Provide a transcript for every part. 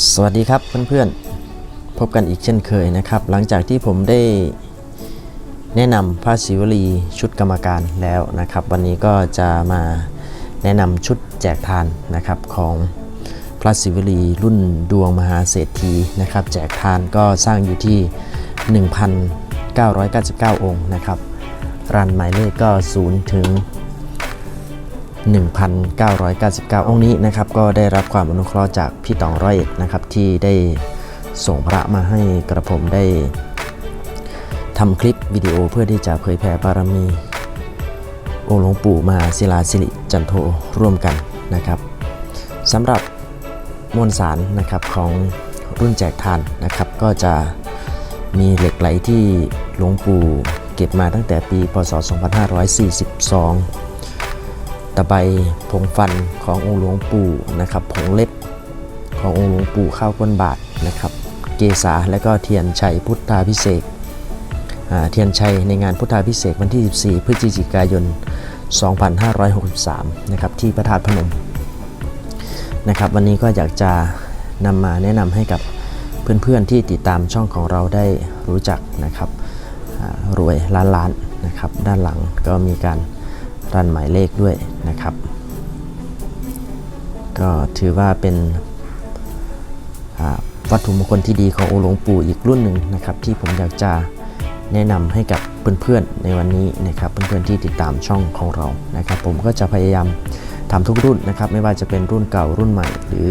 สวัสดีครับเพื่อนๆ พบกันอีกเช่นเคยนะครับ หลังจากที่ผมได้แนะนำพระศิวลีชุดกรรมการแล้วนะครับ วันนี้ก็จะมาแนะนำชุดแจกทานนะครับของพระศิวลีรุ่นดวงมหาเศรษฐีนะครับ แจกทานก็สร้างอยู่ที่ 1,999 องค์นะครับรันหมายเลขก็0ถึง 1,999 องค์นี้นะครับก็ได้รับความอนุเคราะห์จากพี่ตองร้อยเอ็ดนะครับที่ได้ส่งพระมาให้กระผมได้ทำคลิปวิดีโอเพื่อที่จะเผยแผ่บารมีองค์หลวงปู่มาศิลาสิริจันโทร่วมกันนะครับสำหรับมวลสารนะครับของรุ่นแจกทานนะครับ ก็จะมีเหล็กไหลที่หลวงปู่เก็บมาตั้งแต่ปีพศ 2542 ตะไบผงฟันขององค์หลวงปู่นะครับผงเล็บขององค์หลวงปู่ข้าวก้นบาทนะครับ เกษาและก็เทียนชัยพุทธาพิเศษเทียนชัยในงานพุทธาพิเศษวันที่ 14 พฤศจิกายน 2563 นะครับที่พระธาตุพนมนะครับวันนี้ก็อยากจะนำมาแนะนำให้กับเพื่อนๆที่ติดตามช่องของเราได้รู้จักนะครับรวยล้านล้านๆนะครับด้านหลังก็มีการ รันหมายเลขด้วยนะครับ ก็ถือว่าเป็นวัตถุมงคลที่ดีขององค์หลวงปู่อีกรุ่นหนึ่งนะครับ ที่ผมอยากจะแนะนำให้กับเพื่อนๆในวันนี้นะครับ เพื่อนๆที่ติดตามช่องของเรานะครับ ผมก็จะพยายามทำทุกรุ่นนะครับ ไม่ว่าจะเป็นรุ่นเก่ารุ่นใหม่ หรือ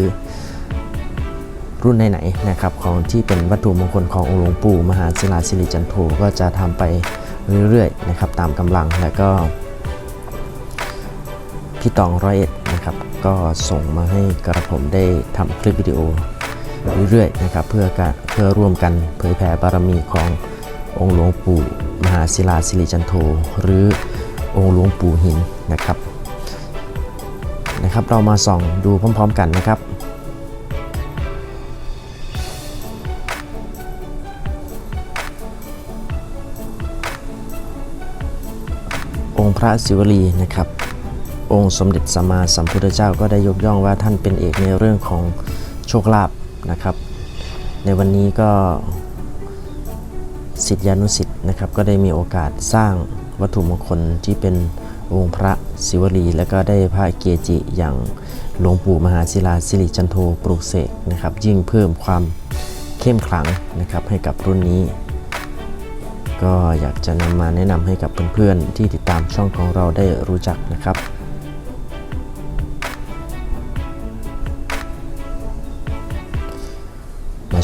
รุ่นไหนๆนะครับของที่เป็นวัตถุมงคลขององค์หลวงปู่มหาศิลาสิริจันโทก็จะทำไปเรื่อยๆนะครับตามกำลังและก็ พี่ตองร้อยเอ็ดนะครับ ก็ส่งมาให้กระผมได้ทำคลิปวิดีโอเรื่อยๆนะครับเพื่อเพื่อร่วมกันเผยแผ่บารมีขององค์หลวงปู่มหาศิลาสิริจันโทหรือองค์หลวงปู่หินนะครับนะครับ เรามาส่องดูพร้อม ๆ กันนะครับองค์พระศิวลีนะครับ องค์สมเด็จสัมมาสัมพุทธเจ้าก็ได้ยกย่องว่าท่านเป็นเอกในเรื่องของโชคลาภนะครับ ในวันนี้ก็สิทธิานุสิทธิ์นะครับก็ได้มีโอกาสสร้างวัตถุมงคลที่เป็นองค์พระศิวลี และก็ได้พระเกจิอย่างหลวงปู่มหาศิลาสิริจันโทปลุกเสกนะครับยิ่งเพิ่มความเข้มขลังนะครับให้กับรุ่นนี้ ก็อยากจะนำมาแนะนำให้กับเพื่อนๆที่ติดตามช่องของเราได้รู้จักนะครับ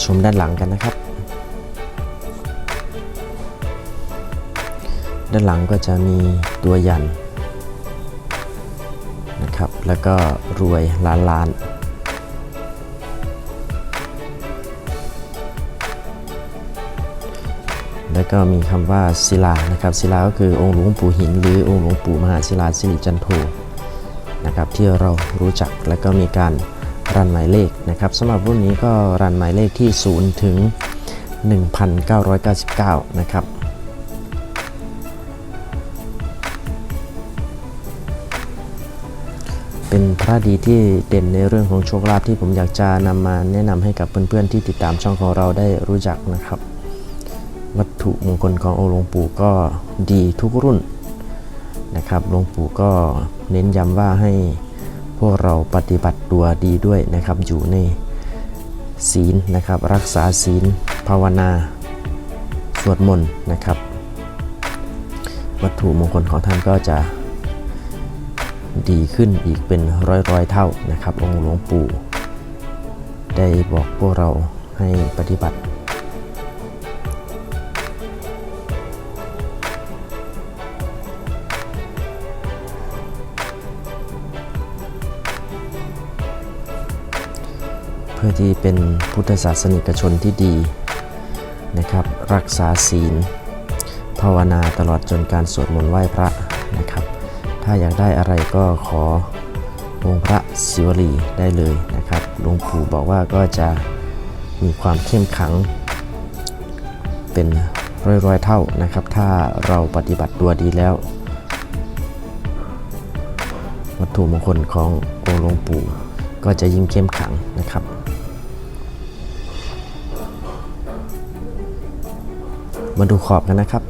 ชมด้านหลังกันนะครับ ด้านหลังก็จะมีตัวยันนะครับ แล้วก็รวยล้านล้านแล้วก็มีคำว่าศิลานะครับศิลาก็คือองค์หลวงปู่หิน หรือองค์หลวงปู่มหาศิลาสิริจันโทนะครับที่เรารู้จักแล้วก็มีการ รันหมายเลขนะครับสำหรับรุ่นนี้ก็รันหมายเลขที่ 0 ถึง 1,999 นะครับเป็นพระดีที่เด่นในเรื่องของโชคลาภที่ผมอยากจะนำมาแนะนำให้กับเพื่อนๆที่ติดตามช่องของเราได้รู้จักนะครับ วัตถุมงคลขององค์หลวงปู่ก็ดีทุกรุ่นนะครับหลวงปู่ก็เน้นย้ำว่าให้ พวกเราปฏิบัติตัวดีด้วยนะครับอยู่ในศีลนะครับ รักษาศีลภาวนา สวดมนต์นะครับ วัตถุมงคลของท่านก็จะดีขึ้นอีกเป็นร้อยร้อยๆเท่านะครับ องค์หลวงปู่ ได้บอกพวกเราให้ปฏิบัติ เพื่อที่เป็นพุทธศาสนิกชนที่ดีนะครับ รักษาศีล ภาวนาตลอดจนการสวดมนต์ไหว้พระนะครับ ถ้าอยากได้อะไรก็ขอองค์พระศิวลีได้เลยนะครับหลวงปู่บอกว่าก็จะมีความเข้มขัง เป็นร้อยๆเท่านะครับ ถ้าเราปฏิบัติตัวดีแล้ว วัตถุมงคลขององค์หลวงปู่ก็จะยิ่งเข้มขังนะครับ มาดูขอบกันนะครับ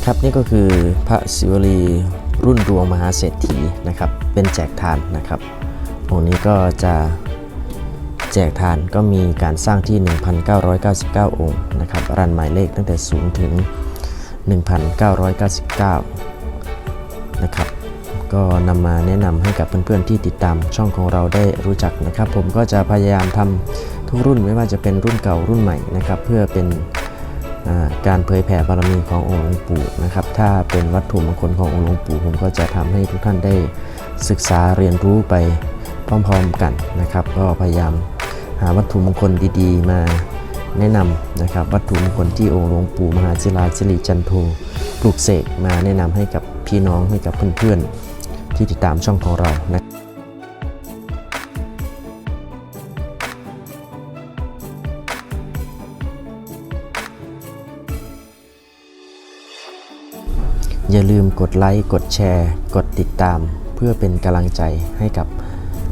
นะครับนี่ก็คือพระศิวลีรุ่นดวงมหาเศรษฐีนะครับเป็นแจกทานนะครับองค์นี้ก็จะแจกทานก็มีการสร้างที่ 1,999 องค์นะครับรันหมายเลขตั้งแต่ 0 ถึง 1,999 นะครับก็นำมาแนะนำให้กับเพื่อนๆที่ติดตามช่องของเราได้รู้จักนะครับ ผมก็จะพยายามทำทุกรุ่นไม่ว่าจะเป็นรุ่นเก่ารุ่นใหม่นะครับ เพื่อเป็น การเผยแผ่บารมีขององค์หลวงปู่นะครับ ถ้าเป็นวัตถุมงคลขององค์หลวงปู่ผมก็จะทำให้ทุกท่านได้ศึกษาเรียนรู้ไปพร้อมๆกันนะครับ ก็พยายามหาวัตถุมงคลดีๆ มาแนะนำนะครับ วัตถุมงคลที่องค์หลวงปู่มหาศิลาสิริจันโทปลูกเสกมาแนะนำให้กับพี่น้องให้กับเพื่อนๆที่ติดตามช่องของเรานะ อย่าลืมกดไลค์ กดแชร์ กดติดตาม เพื่อเป็นกำลังใจให้กับ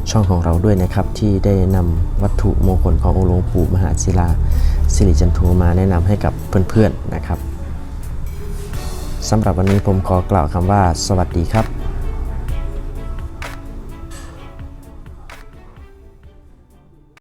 ช่องของเราด้วยนะครับ ที่ได้นำวัตถุมงคลขององค์หลวงปู่มหาศิลา สิริจันโทมาแนะนำให้กับเพื่อนๆนะครับสำหรับวันนี้ผมขอกล่าวคำว่า สวัสดีครับ